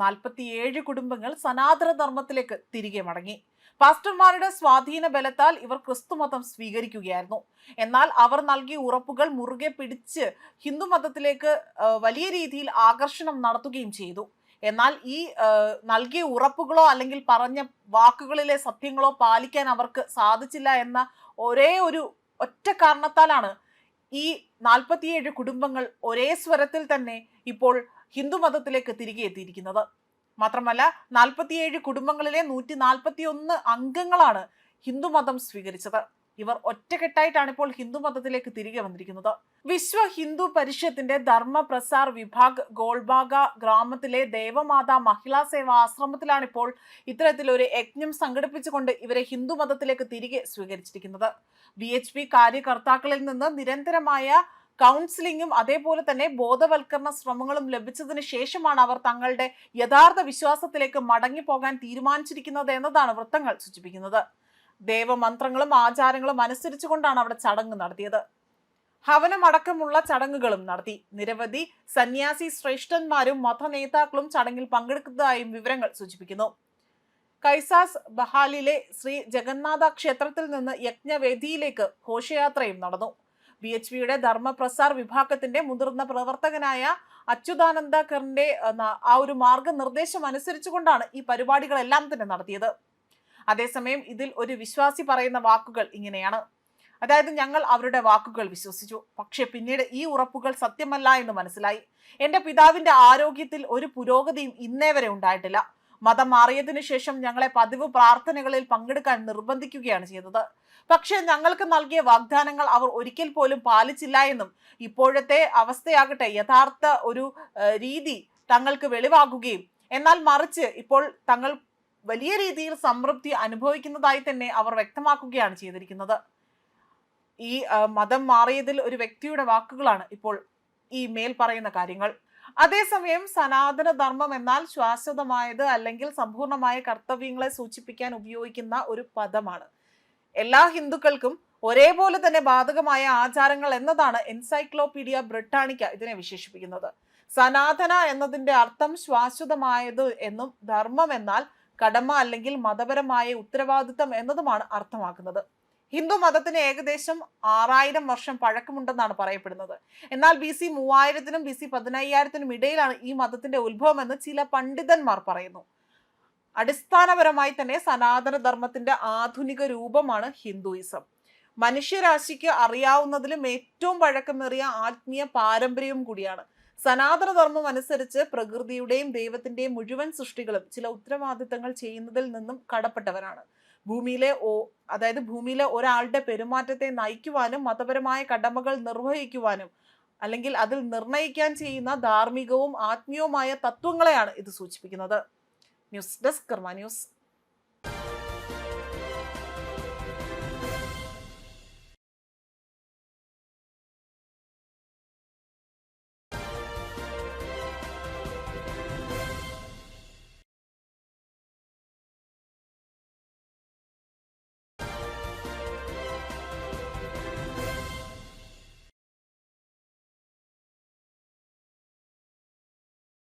നാൽപ്പത്തിയേഴ് കുടുംബങ്ങൾ സനാതന ധർമ്മത്തിലേക്ക് തിരികെ മടങ്ങി. പാസ്റ്റർമാരുടെ സ്വാധീന ബലത്താൽ ഇവർ ക്രിസ്തുമതം സ്വീകരിക്കുകയായിരുന്നു. എന്നാൽ അവർ നൽകിയ ഉറപ്പുകൾ മുറുകെ പിടിച്ച് ഹിന്ദുമതത്തിലേക്ക് മതത്തിലേക്ക് വലിയ രീതിയിൽ ആകർഷണം നടത്തുകയും ചെയ്തു. എന്നാൽ ഈ നൽകിയ ഉറപ്പുകളോ അല്ലെങ്കിൽ പറഞ്ഞ വാക്കുകളിലെ സത്യങ്ങളോ പാലിക്കാൻ അവർക്ക് സാധിച്ചില്ല എന്ന ഒരേ ഒരു ഒറ്റ കാരണത്താലാണ് ഈ നാൽപ്പത്തിയേഴ് കുടുംബങ്ങൾ ഒരേ സ്വരത്തിൽ തന്നെ ഇപ്പോൾ ഹിന്ദുമതത്തിലേക്ക് തിരികെ എത്തിയിരിക്കുന്നത്. മാത്രമല്ല നാൽപ്പത്തിയേഴ് കുടുംബങ്ങളിലെ നൂറ്റി നാൽപ്പത്തി ഒന്ന് അംഗങ്ങളാണ് ഹിന്ദുമതം സ്വീകരിച്ചത്. ഇവർ ഒറ്റക്കെട്ടായിട്ടാണ് ഇപ്പോൾ ഹിന്ദുമതത്തിലേക്ക് തിരികെ വന്നിരിക്കുന്നത്. വിശ്വ ഹിന്ദു പരിഷത്തിന്റെ ധർമ്മ പ്രസാർ വിഭാഗ് ഗോൾബാഗ ഗ്രാമത്തിലെ ദേവമാതാ മഹിളാ സേവാ ആശ്രമത്തിലാണ് ഇപ്പോൾ ഇത്തരത്തിലൊരു യജ്ഞം സംഘടിപ്പിച്ചുകൊണ്ട് ഇവരെ ഹിന്ദുമതത്തിലേക്ക് തിരികെ സ്വീകരിച്ചിരിക്കുന്നത്. ബി എച്ച് പി കാര്യകർത്താക്കളിൽ നിന്ന് നിരന്തരമായ കൗൺസിലിംഗും അതേപോലെ തന്നെ ബോധവൽക്കരണ ശ്രമങ്ങളും ലഭിച്ചതിന് ശേഷമാണ് അവർ തങ്ങളുടെ യഥാർത്ഥ വിശ്വാസത്തിലേക്ക് മടങ്ങിപ്പോകാൻ തീരുമാനിച്ചിരിക്കുന്നത് എന്നതാണ് വൃത്തങ്ങൾ സൂചിപ്പിക്കുന്നത്. ദേവമന്ത്രങ്ങളും ആചാരങ്ങളും അനുസരിച്ചുകൊണ്ടാണ് അവിടെ ചടങ്ങ് നടത്തിയത്. ഹവനമടക്കമുള്ള ചടങ്ങുകളും നടത്തി. നിരവധി സന്യാസി ശ്രേഷ്ഠന്മാരും മതനേതാക്കളും ചടങ്ങിൽ പങ്കെടുക്കുന്നതായും വിവരങ്ങൾ സൂചിപ്പിക്കുന്നു. കൈസാസ് ബഹാലിലെ ശ്രീ ജഗന്നാഥ ക്ഷേത്രത്തിൽ നിന്ന് യജ്ഞവേദിയിലേക്ക് ഘോഷയാത്രയും നടന്നു. ബി എച്ച് പിയുടെ ധർമ്മപ്രസാർ വിഭാഗത്തിന്റെ മുതിർന്ന പ്രവർത്തകനായ അച്യുതാനന്ദ കറിന്റെ ആ ഒരു മാർഗനിർദ്ദേശം അനുസരിച്ചുകൊണ്ടാണ് ഈ പരിപാടികളെല്ലാം തന്നെ നടത്തിയത്. അതേസമയം ഇതിൽ ഒരു വിശ്വാസി പറയുന്ന വാക്കുകൾ ഇങ്ങനെയാണ്. അതായത് ഞങ്ങൾ അവരുടെ വാക്കുകൾ വിശ്വസിച്ചു. പക്ഷെ പിന്നീട് ഈ ഉറപ്പുകൾ സത്യമല്ല എന്ന് മനസ്സിലായി. എന്റെ പിതാവിന്റെ ആരോഗ്യത്തിൽ ഒരു പുരോഗതിയും ഇന്നേ വരെ ഉണ്ടായിട്ടില്ല. മതം മാറിയതിനു ശേഷം ഞങ്ങളെ പതിവ് പ്രാർത്ഥനകളിൽ പങ്കെടുക്കാൻ നിർബന്ധിക്കുകയാണ് ചെയ്തത്. പക്ഷേ ഞങ്ങൾക്ക് നൽകിയ വാഗ്ദാനങ്ങൾ അവർ ഒരിക്കൽ പോലും പാലിച്ചില്ല എന്നും ഇപ്പോഴത്തെ അവസ്ഥയാകട്ടെ യഥാർത്ഥ ഒരു രീതി തങ്ങൾക്ക് വെളിവാകുകയും എന്നാൽ മറിച്ച് ഇപ്പോൾ തങ്ങൾ വലിയ രീതിയിൽ സംതൃപ്തി അനുഭവിക്കുന്നതായി തന്നെ അവർ വ്യക്തമാക്കുകയാണ് ചെയ്തിരിക്കുന്നത്. ഈ മതം മാറിയതിൽ ഒരു വ്യക്തിയുടെ വാക്കുകളാണ് ഇപ്പോൾ ഈ മേൽ പറയുന്ന കാര്യങ്ങൾ. അതേസമയം സനാതന ധർമ്മം എന്നാൽ ശാശ്വതമായത് അല്ലെങ്കിൽ സമ്പൂർണമായ കർത്തവ്യങ്ങളെ സൂചിപ്പിക്കാൻ ഉപയോഗിക്കുന്ന ഒരു പദമാണ്. എല്ലാ ഹിന്ദുക്കൾക്കും ഒരേപോലെ തന്നെ ബാധകമായ ആചാരങ്ങൾ എന്നതാണ് എൻസൈക്ലോപീഡിയ ബ്രിട്ടാനിക്ക ഇതിനെ വിശേഷിപ്പിക്കുന്നത്. സനാതന എന്നതിന്റെ അർത്ഥം ശാശ്വതമായത് എന്നും ധർമ്മം എന്നാൽ കടമ അല്ലെങ്കിൽ മതപരമായ ഉത്തരവാദിത്തം എന്നതുമാണ് അർത്ഥമാക്കുന്നത്. ഹിന്ദു മതത്തിന് ഏകദേശം ആറായിരം വർഷം പഴക്കമുണ്ടെന്നാണ് പറയപ്പെടുന്നത്. എന്നാൽ ബി സി മൂവായിരത്തിനും ബി സി പതിനയ്യായിരത്തിനും ഇടയിലാണ് ഈ മതത്തിന്റെ ഉത്ഭവം എന്ന് ചില പണ്ഡിതന്മാർ പറയുന്നു. അടിസ്ഥാനപരമായി തന്നെ സനാതനധർമ്മത്തിന്റെ ആധുനിക രൂപമാണ് ഹിന്ദുയിസം. മനുഷ്യരാശിക്ക് അറിയാവുന്നതിലും ഏറ്റവും പഴക്കമേറിയ ആത്മീയ പാരമ്പര്യവും കൂടിയാണ്. സനാതനധർമ്മം അനുസരിച്ച് പ്രകൃതിയുടെയും ദൈവത്തിന്റെയും മുഴുവൻ സൃഷ്ടികളും ചില ഉത്തരവാദിത്തങ്ങൾ ചെയ്യുന്നതിൽ നിന്നും കടപ്പെട്ടവരാണ്. ഭൂമിയിലെ ഓ അതായത് ഭൂമിയിലെ ഒരാളുടെ പെരുമാറ്റത്തെ നയിക്കുവാനും മതപരമായ കടമകൾ നിർവഹിക്കുവാനും അല്ലെങ്കിൽ അതിൽ നിർണയിക്കാൻ ചെയ്യുന്ന ധാർമ്മികവും ആത്മീയവുമായ തത്വങ്ങളെയാണ് ഇത് സൂചിപ്പിക്കുന്നത്. News desk Karma news.